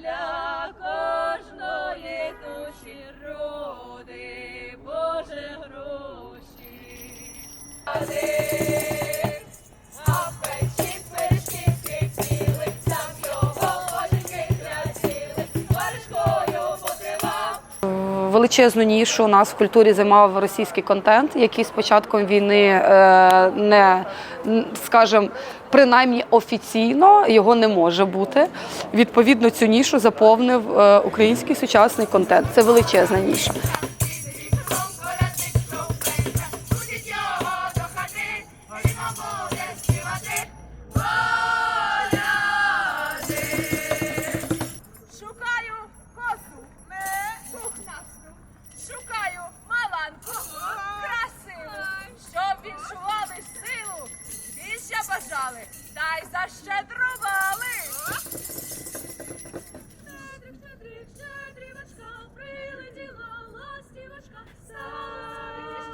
для кожної душі роди, Боже гроші. Величезну нішу у нас в культурі займав російський контент, який з початком війни е, не скажем, принаймні офіційно його не може бути. Відповідно, цю нішу заповнив е, український сучасний контент. Це величезна ніша. Більше та й защедрували. Щедрик, щедрик, щедрівочка, прилетіла ластівочка, садить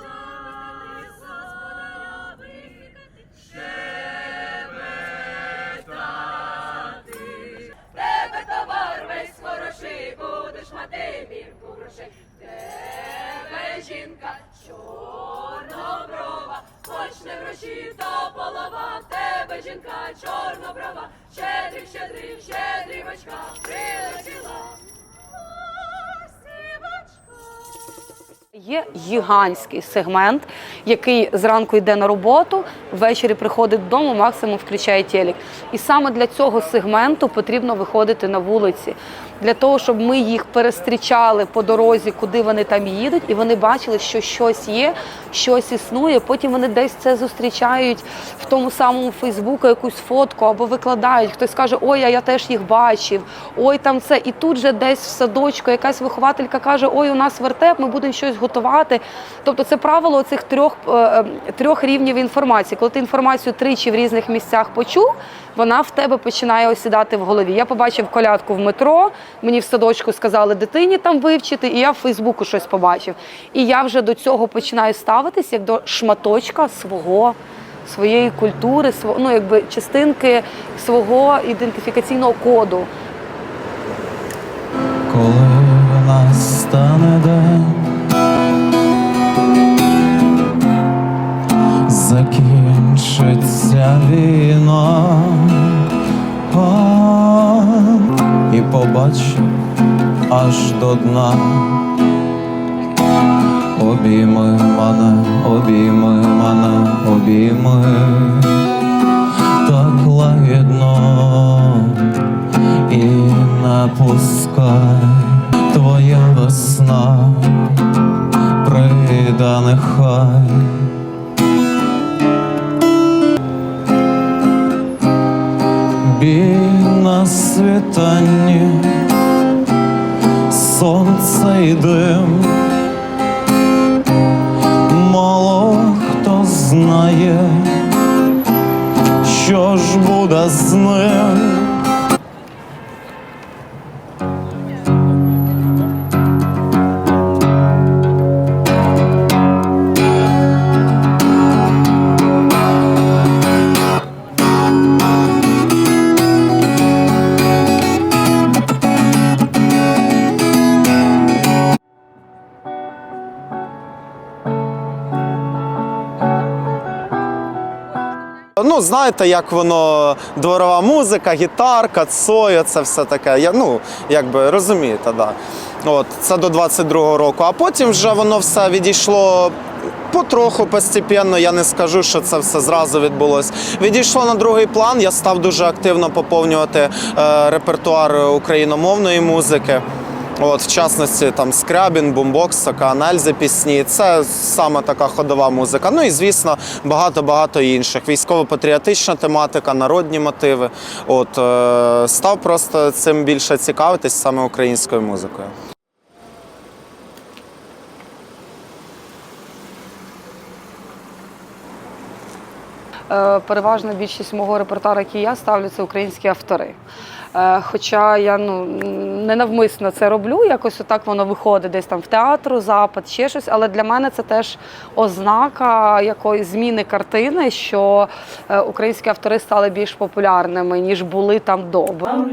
щедрик, господаря викликати, тебе товар весь хороший, будеш мати мірку грошей. Тебе жінка чорноброва, хоч не гроші, то полова. Тебе жінка чорноброва, щедрик, щедрик, щедрівочка, прилетіла. Є гігантський сегмент, який зранку йде на роботу, ввечері приходить додому, максимум включає телек. І саме для цього сегменту потрібно виходити на вулиці, для того, щоб ми їх перестрічали по дорозі, куди вони там їдуть, і вони бачили, що щось є, щось існує. Потім вони десь це зустрічають в тому самому Фейсбуку, якусь фотку або викладають. Хтось каже, ой, а я теж їх бачив, ой, там це. І тут же десь в садочку якась вихователька каже, ой, у нас вертеп, ми будемо щось готувати. Тобто це правило цих трьох, е, е, трьох рівнів інформації. Коли ти інформацію тричі в різних місцях почув, вона в тебе починає осідати в голові. Я побачив колядку в метро, мені в садочку сказали дитині там вивчити, і я в Фейсбуку щось побачив. І я вже до цього починаю ставитись як до шматочка свого. Своєї культури, сво- ну, якби частинки свого ідентифікаційного коду. коли настане день, закінчиться війна, і побачу аж до дна. Обійми мене, обійми мене, обійми так лагідно і не пускай твоя весна, прийде нехай. Біль на світанні, сонце і дим, мало хто знає, що ж буде з ним. Знаєте, як воно дворова музика, гітарка, цоя, це все таке. Я, ну, якби розумієте, да. От, це до 22-го року. А потім вже воно все відійшло потроху, постепенно. Я не скажу, що це все зразу відбулось. Відійшло на другий план. Я став дуже активно поповнювати е, репертуар україномовної музики. От, в частності там Скрябін, Бумбокс, Сакаанельзи пісні. Це саме така ходова музика. Ну і звісно, багато-багато інших. Військово-патріотична тематика, народні мотиви. От е, став просто цим більше цікавитись саме українською музикою. Е, переважна більшість мого репертуару, який я ставлю, це українські автори. Е, Хоча я ну ненавмисно це роблю, якось отак воно виходить десь там в театру, запад, ще щось. Але для мене це теж ознака якоїсь зміни картини, що е, українські автори стали більш популярними ніж були там до.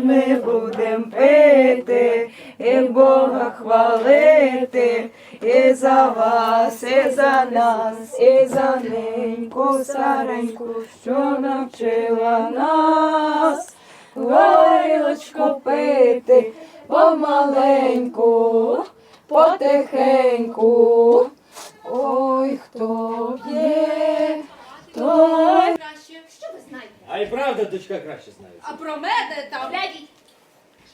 Ми будем пити і Бога хвалити, і за вас, і за нас, і за неньку стареньку, що навчила нас, горілочко пити помаленьку, потихеньку. Ой, хто п'є, той Краще, що ви знаєте? А і правда, дочка краще знає. А про мене там глядіть,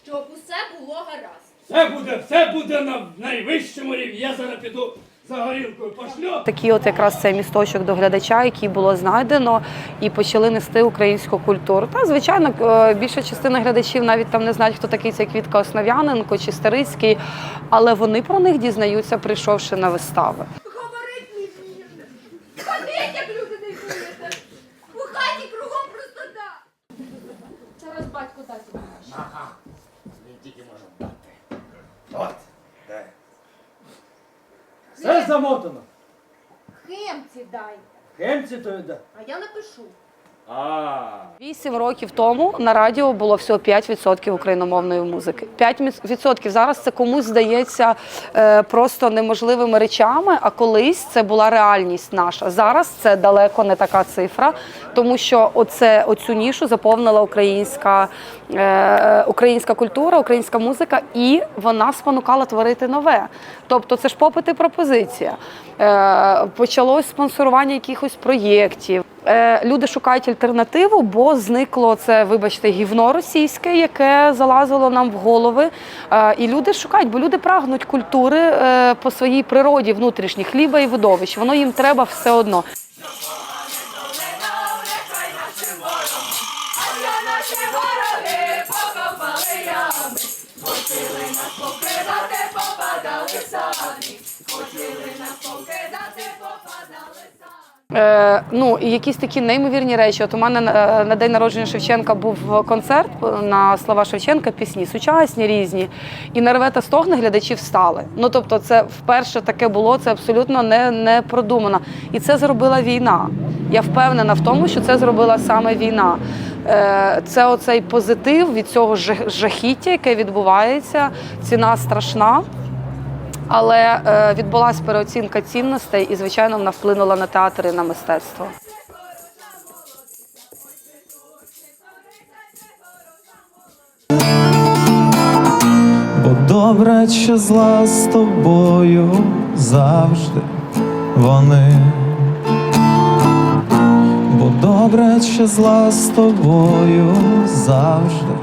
щоб усе було гаразд. Все буде, все буде на найвищому рівні. Я зараз піду за горілкою пошлю. Такий от якраз цей місточок до глядача, який було знайдено, і почали нести українську культуру. Та звичайно, е, більша частина глядачів навіть там не знають, хто такий цей Квітка Основ'яненко чи Старицький, але вони про них дізнаються, прийшовши на вистави. Говорить мені вірно. Ходіть, як люди не вмієте. У хаті кругом простота. Зараз батько дасть вам гроші. Він тільки може дати. От, де. Все замотано. Хемці дайте, Хемці то йде. а я напишу. Вісім років тому на радіо було всього 5% україномовної музики. 5% зараз це комусь здається е, просто неможливими речами, а колись це була реальність наша. Зараз це далеко не така цифра, тому що оце, оцю нішу заповнила українська, е, українська культура, українська музика, і вона спонукала творити нове. Тобто це ж попит і пропозиція. Е, почалось спонсорування якихось проєктів. Е, люди шукають альтернативу, бо зникло це, вибачте, гівно російське, яке залазило нам в голови. Е, і люди шукають, бо люди прагнуть культури е, по своїй природі внутрішніх хліба і видовищ. Воно їм треба все одно. Хотіли нас покидати, попадали самі. Хотіли нас покидати, попадали самі. Е, ну і якісь такі неймовірні речі. От у мене на, на день народження Шевченка був концерт на слова Шевченка, пісні сучасні, різні. І на ревета стогне глядачі встали. Ну тобто, це вперше таке було, це абсолютно не, не продумано. І це зробила війна. Я впевнена в тому, що це зробила саме війна. Е, Це оцей позитив від цього жахіття, яке відбувається. Ціна страшна. Але е, відбулася переоцінка цінностей, і звичайно вона вплинула на театр і на мистецтво. Бо добре чи зла з тобою завжди вони. Бо добре чи зла з тобою завжди